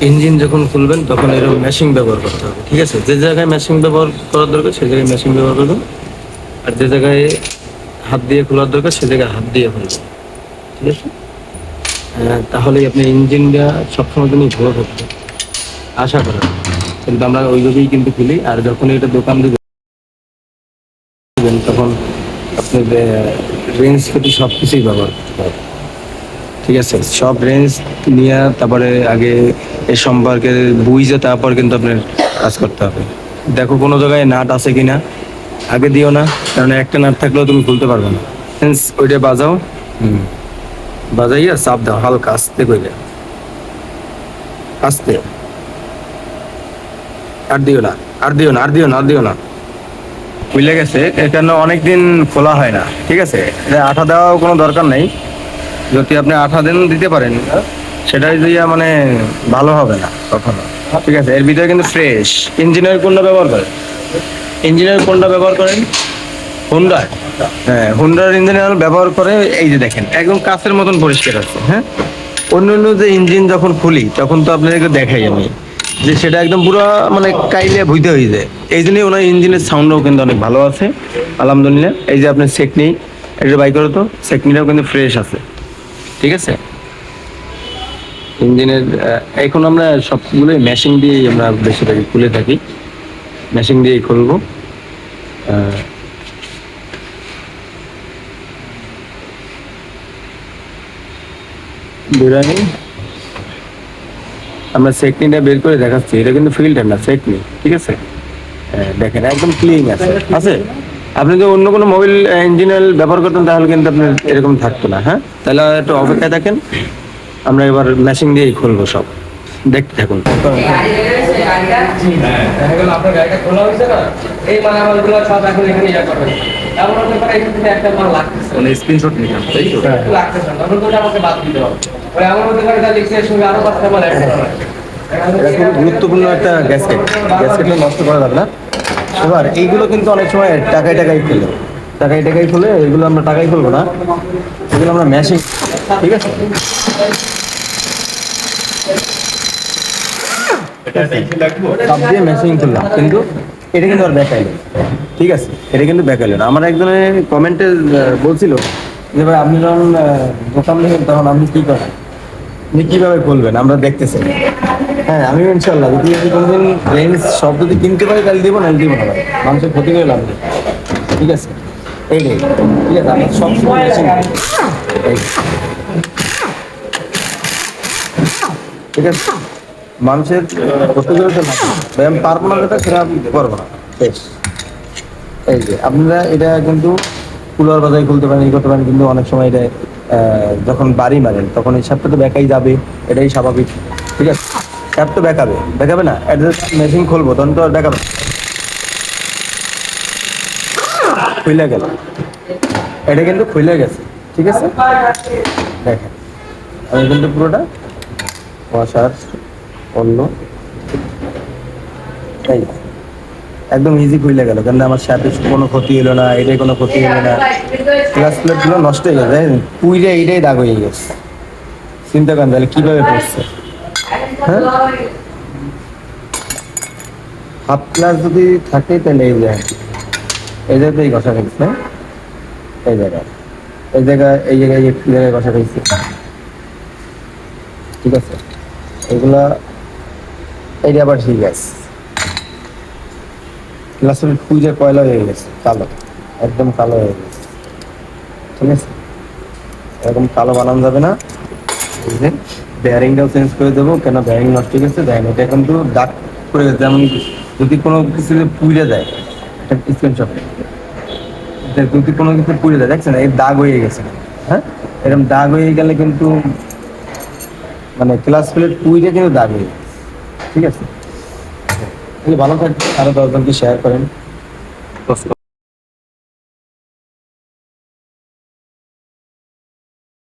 Engine যখন খুলবেন তখন এরকম মেশিং ব্যবহার করতে হবে ঠিক আছে? যে জায়গায় মেশিং ব্যবহার করার দরকার সে জায়গায় মেশিং ব্যবহার করবেন। আর যে জায়গায় হাত দিয়ে খোলার দরকার সে জায়গায় হাত দিয়ে খুলবেন ঠিক আছে? আহ, তাহলেই আপনি ইঞ্জিনটা সবসময় জন্য ভালো থাকবে। আশা করা। কিন্তু আমরা ওইভাবেই কিন্তু খুলি আর যখন এটা দোকান দিবেন তখন আপনার রেঞ্জ পেটি সব কিছুই ব্যবহার করতে হবে। ঠিক আছে, সব রেঞ্জ নিয়ে তারপরে আগে এ সম্পর্কে বুঝে তারপর কিন্তু আপনার কাজ করতে হবে। দেখো কোনো জায়গায় নাট আছে কিনা, আগে দিও না, কারণ একটা নাট থাকলেও তুমি খুলতে পারবে না। ওইটা বাজাও। হুম। বাজাইয়া চাপ দাও, হালকা আস্তে কইলে আস্তে। আর দিও না, আর দিও না, আর দিও না, আর দিও না। বুঝলে গেছে? এখানে অনেকদিন খোলা হয় না, ঠিক আছে? আঠা দেওয়া কোনো দরকার নেই। যদি আপনি আঠা দিন দিতে পারেন সেটাই দিয়া মানে ভালো হবে না কখনো। ঠিক আছে এর ভিতরে কিন্তু ফ্রেশ ইঞ্জিনের কোনটা ব্যবহার করেন? ইঞ্জিনের কোনটা ব্যবহার করেন? হুন্ডা হ্যাঁ হুন্ডার ইঞ্জিনিয়ার ব্যবহার করে এই যে দেখেন একদম কাছের মতন পরিষ্কার আছে হ্যাঁ? অন্য অন্য যে ইঞ্জিন যখন খুলি তখন তো আপনাদেরকে দেখাই আমি যে সেটা একদম পুরো মানে কাইলে ভুইতে হয়ে যায়। এই জন্যই ওনার ইঞ্জিনের সাউন্ডও কিন্তু অনেক ভালো আছে আলহামদুলিল্লাহ। এই যে আপনার সেকনি এটা বাই করো তো সেকনিটাও কিন্তু ফ্রেশ আছে। ঠিক আছে? ইঞ্জিনের এখন আমরা সবগুলোই মেশিন দিয়েই আমরা বেশিরভাগই খুলে থাকি। মেশিন দিয়েই খুলবো। বিরিয়ানি। আমরা সেকনিটা বের করে দেখাচ্ছি। এটা কিন্তু ফিল্টার না সেকনি ঠিক আছে? দেখেন, একদম ক্লিন আছে। আছে? আপনি যদি অন্য কোনো মোবাইল ইঞ্জিনিয়ার ব্যবহার করতেন তাহলে কিন্তু আপনার এরকম থাকতো না হ্যাঁ? তাহলে একটু অপেক্ষায় থাকেন। আমরা এবার মেশিন দিয়েই খুলবো সব। দেখতে থাকুন। খুব গুরুত্বপূর্ণ একটা গ্যাসকেট গ্যাসকেটটা নষ্ট করা যাবে না। এবার এইগুলো কিন্তু অনেক সময় টাকায় টাকায় খুলে টাকায় টাকায় খুলে এগুলো আমরা টাকায় খুলবো না। এগুলো আমরা মেশিন ঠিক আছে? খুললাম কিন্তু এটা কিন্তু আর ঠিক আছে? এটা কিন্তু একজনের যে আপনি যখন দেখেন তখন আপনি কি করেন? আপনি কীভাবে খুলবেন আমরা দেখতেছি হ্যাঁ আমি ইনশাল্লাহ যদি আমি কোনোদিন রেঞ্জ সব যদি কিনতে পারি, তাহলে দিব না দিব না মানুষের ক্ষতি করে নেই। ঠিক আছে? এইটাই ঠিক আছে, আমার সব সময় ঠিক আছে? মানুষের ক্ষতি করে তো ভাই, আমি পারব না যেটা, সেটা আমি করব না। শেষ এই যে, আপনারা এটা কিন্তু কুলার বাজারে খুলতে পারেন এই করতে পারেন, কিন্তু অনেক সময় এটা যখন বাড়ি মারেন, তখন এই সাপটা তো বেকাই যাবে, এটাই স্বাভাবিক। ঠিক আছে? স্যাপ তো বেকাবে বেকাবে না? অ্যাড্রেস মেশিন খুলবো, তখন তো আর বেকাবে না। খুলে গেল। এটা কিন্তু খুলে গেছে, ঠিক আছে? দেখেন, আমি কিন্তু পুরোটা ওয়াশার অন্য এই একদম ইজি খুলে গেল কারণ আমার সাথে কোনো ক্ষতি হলো না, এটাই কোনো ক্ষতি হলো না। ক্লাস প্লেটগুলো নষ্ট হয়ে গেছে? পুইরে এইটাই দাগ হয়ে গেছে। চিন্তা করেন তাহলে কীভাবে পড়ছে? হ্যাঁ? হাফ ক্লাস যদি থাকে তাহলে এই জায়গায়। এই জায়গাতেই ঘষা খাইছে এই জায়গায়। এই জায়গায় এই জায়গায় এই জায়গায় ঘষা খাইছে। ঠিক আছে? এগুলা এইটা আবার ঠিক আছে গ্লাসের পুজো কয়লা হয়ে গেছে, কালো। একদম কালো হয়ে গেছে। ঠিক আছে? এরকম কালো বানানো যাবে না। বেয়ারিংটাও চেঞ্জ করে দেবো, কেন বেয়ারিং নষ্ট হয়ে গেছে দেখেন এটা কিন্তু দাগ করে গেছে যেমন যদি কোনো কিছু পুড়ে যায় এটা স্ক্রিনশট যদি কোনো কিছু পুড়ে যায়, দেখছেন, এই দাগ হয়ে গেছে। হ্যাঁ? এরকম দাগ হয়ে গেলে কিন্তু মানে ক্লাস প্লেট পুইরে কিন্তু দাগ হয়ে গেছে ঠিক আছে? ভালো থাকবে আরও দশজনকে শেয়ার করেন।